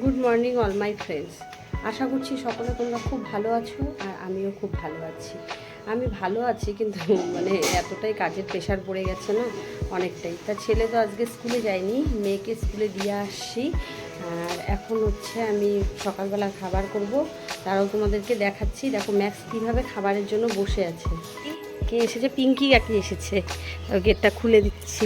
Good morning all my friends আশা করছি সকলে তোমরা খুব ভালো আছো আর আমিও খুব ভালো আছি। আমি ভালো আছি কিন্তু মানে এতটাই কাজের প্রেশার পড়ে গেছে না, অনেকটাই। তা ছেলে তো আজকে স্কুলে যায়নি, মেয়েকে স্কুলে দিয়ে আসছি। আর এখন হচ্ছে আমি সকালবেলা খাবার করব, তারাও তোমাদেরকে দেখাচ্ছি। দেখো ম্যাক্স কীভাবে খাবারের জন্য বসে আছে। কে এসেছে? পিঙ্কি কাকি এসেছে। গেটটা খুলে দিচ্ছি।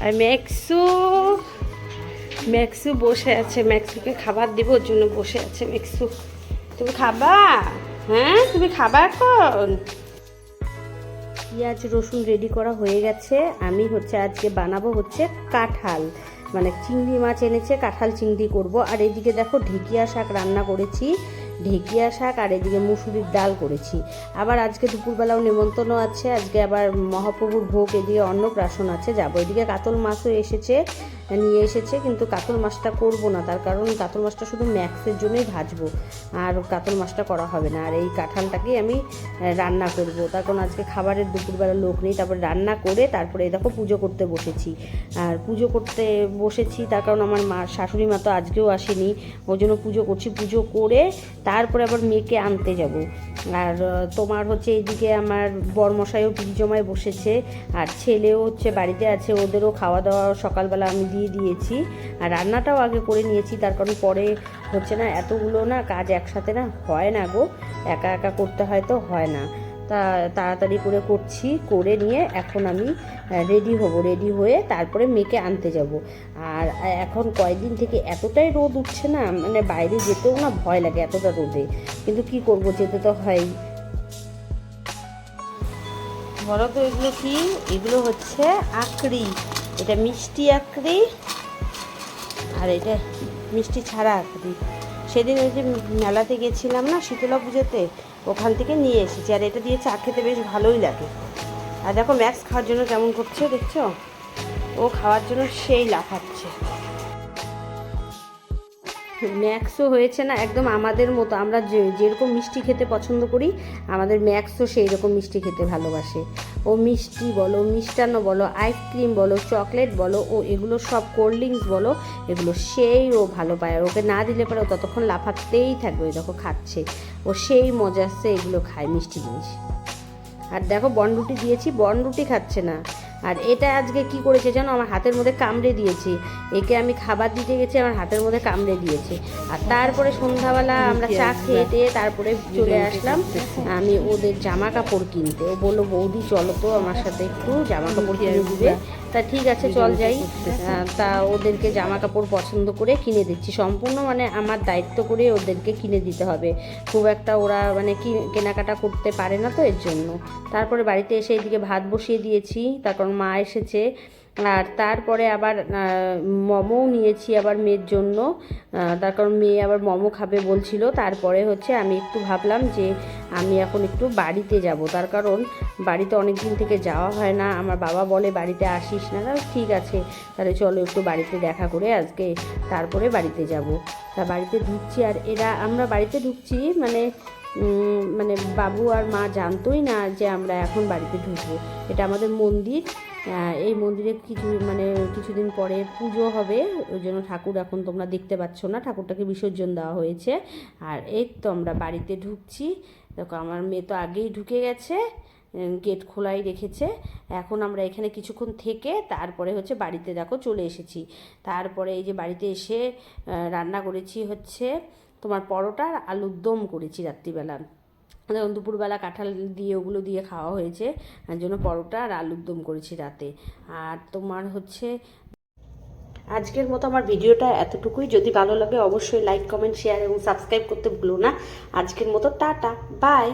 আর ম্যাক্সু ম্যাক্সু বসে আছে। ম্যাক্সুকে খাবার দিব, ওর জন্য বসে আছে ম্যাক্সু। তুমি খাবা? হ্যাঁ? তুমি খাবা এখন? পেঁয়াজ, রসুন রেডি করা হয়ে গেছে। আমি হচ্ছে আজকে বানাবো হচ্ছে কাঁঠাল। মানে চিংড়ি মাছ এনেছে, কাঁঠাল চিংড়ি করব। আর এদিকে দেখো ঢেকিয়া শাক রান্না করেছি। ঢেকিয়া শাক আর এদিকে মুসুরির ডাল করেছি। আবার আজকে দুপুরবেলাও নেমন্তন্ন আছে, আজকে আবার মহাপ্রভুর ভোগ, এদিকে অন্নপ্রাশন আছে, যাব। এদিকে কাতল মাছও এসেছে। নিয়ে এসেছে, কিন্তু কাতল মাছটা করব না, তার কারণ কাতল মাছটা শুধু ম্যাক্সের জন্যই ভাজবো, আর কাতল মাছটা করা হবে না। আর এই কাঁঠালটাকেই আমি রান্না করব। তার কারণ আজকে খাবারের দুপুরবেলা লোক নেই, তারপরে রান্না করে তারপরে দেখো পুজো করতে বসেছি। আর পুজো করতে বসেছি, তার কারণ আমার মা, শাশুড়ি মা তো আজকেও আসেনি, ওই জন্য পুজো করছি। পুজো করে তারপরে আবার মেয়েকে আনতে যাব। আর তোমার হচ্ছে এইদিকে আমার বরমশাইও পিঠি জমায় বসেছে, আর ছেলেও হচ্ছে বাড়িতে আছে, ওদেরও খাওয়া দাওয়া সকালবেলা আমি দিয়ে দিয়েছি। আর রান্নাটাও আগে করে নিয়েছি, তার কারণ পরে হচ্ছে না, এতগুলো না কাজ একসাথে না হয় না গো। একা একা করতে হয় তো হয় না। তা তাড়াতাড়ি করে করছি, করে নিয়ে এখন আমি রেডি হব রেডি হয়ে তারপরে মেয়েকে আনতে যাব। আর এখন কয়েকদিন থেকে এতটাই রোদ উঠছে না মানে বাইরে যেতেও না ভয় লাগে এতটা রোদে। কিন্তু কি করব, যেতে তো হয় বলো তো এগুলো কি? এগুলো হচ্ছে আকড়ি এটা মিষ্টি আঁকড়ি, আর এটা মিষ্টি ছাড়া আঁকড়ি। সেদিন ওই যে মেলাতে গেছিলাম না, শীতলা পুজোতে, ওখান থেকে নিয়ে এসেছি। আর এটা দিয়ে চা খেতে বেশ ভালোই লাগে। আর দেখো ম্যাক্স খাওয়ার জন্য কেমন করছে, দেখছ? ও খাওয়ার জন্য সেই লাফাচ্ছে। ম্যাক্সও হয়েছে না, একদম আমাদের মতো। আমরা যে, যেরকম মিষ্টি খেতে পছন্দ করি, আমাদের ম্যাক্সও সেই রকম মিষ্টি খেতে ভালোবাসে। ও মিষ্টি বলো, মিষ্টান্ন বলো, আইসক্রিম বলো, চকলেট বলো, ও এগুলো সব কোল্ড ড্রিঙ্কস বলো, এগুলো সেই ও ভালো পায়। আর ওকে না দিলে পরে ও ততক্ষণ লাফাতেই থাকবে, ওই দেখো খাচ্ছে। ও সেই মজা আসছে এগুলো খায়, মিষ্টি জিনিস। আর দেখো, বনরুটি দিয়েছি, বনরুটি খাচ্ছে না। আর এটা আজকে কি করেছে জানো? আমার হাতের মধ্যে কামড়ে দিয়েছি। একে আমি খাবার দিতে গেছি আমার হাতের মধ্যে কামড়ে দিয়েছে। আর তারপরে সন্ধ্যাবেলা আমরা চা খেয়ে টেয়ে তারপরে চলে আসলাম। আমি ওদের জামা কাপড় কিনতে। ও বলল বৌদি চলো তো আমার সাথে একটু জামা কাপড় কিনে দিবে। তা ঠিক আছে চল যাই। তা ওদেরকে জামা কাপড় পছন্দ করে কিনে দিচ্ছি। সম্পূর্ণ মানে আমার দায়িত্ব করে ওদেরকে কিনে দিতে হবে। খুব একটা ওরা মানে কি কেনাকাটা করতে পারে না তো এর জন্য। তারপরে বাড়িতে এসে এদিকে ভাত বসিয়ে দিয়েছি। তার কারণ মা এসেছে। আর তারপরে আবার মোমোও নিয়েছি আবার মেয়ের জন্য। তার কারণ মেয়ে আবার মোমো খাবে বলছিল। তারপরে হচ্ছে আমি একটু ভাবলাম যে আমি এখন একটু বাড়িতে যাব। তার কারণ বাড়িতে অনেক দিন থেকে যাওয়া হয় না। আমার বাবা বলে, বাড়িতে আসিস না। তাহলে ঠিক আছে। তাহলে চলো একটু বাড়িতে দেখা করে আজকে তারপরে বাড়িতে যাব। তা বাড়িতে ঢুকছি আর এরা, আমরা বাড়িতে ঢুকছি মানে মানে বাবু আর মা জানতোই না যে আমরা এখন বাড়িতে ঢুকবো। এটা আমাদের মন্দির। এই মন্দিরে কিছু মানে কিছুদিন পরে পুজো হবে। ওই জন্য ঠাকুর এখন তোমরা দেখতে পাচ্ছ না। ঠাকুরটাকে বিসর্জন দেওয়া হয়েছে। আর এই তো আমরা বাড়িতে ঢুকছি। দেখো, আমার মেয়ে তো আগেই ঢুকে গেছে। গেট খোলাই রেখেছে। এখন আমরা এখানে কিছুক্ষণ থেকে তারপরে হচ্ছে বাড়িতে দেখো চলে এসেছি। তারপরে এই যে বাড়িতে এসে রান্না করেছি হচ্ছে তোমার পরোটা আর আলুর দম করেছি রাত্রিবেলা। যেমন দুপুরবেলা কাঁঠাল দিয়ে, ওগুলো দিয়ে খাওয়া হয়েছে, তার জন্য পরোটা আর আলুর দম করেছি রাতে। আর তোমার হচ্ছে আজকের মতো আমার ভিডিওটা এতটুকুই। যদি ভালো লাগে অবশ্যই লাইক কমেন্ট শেয়ার এবং সাবস্ক্রাইব করতে ভুলো না। আজকের মতো টাটা বাই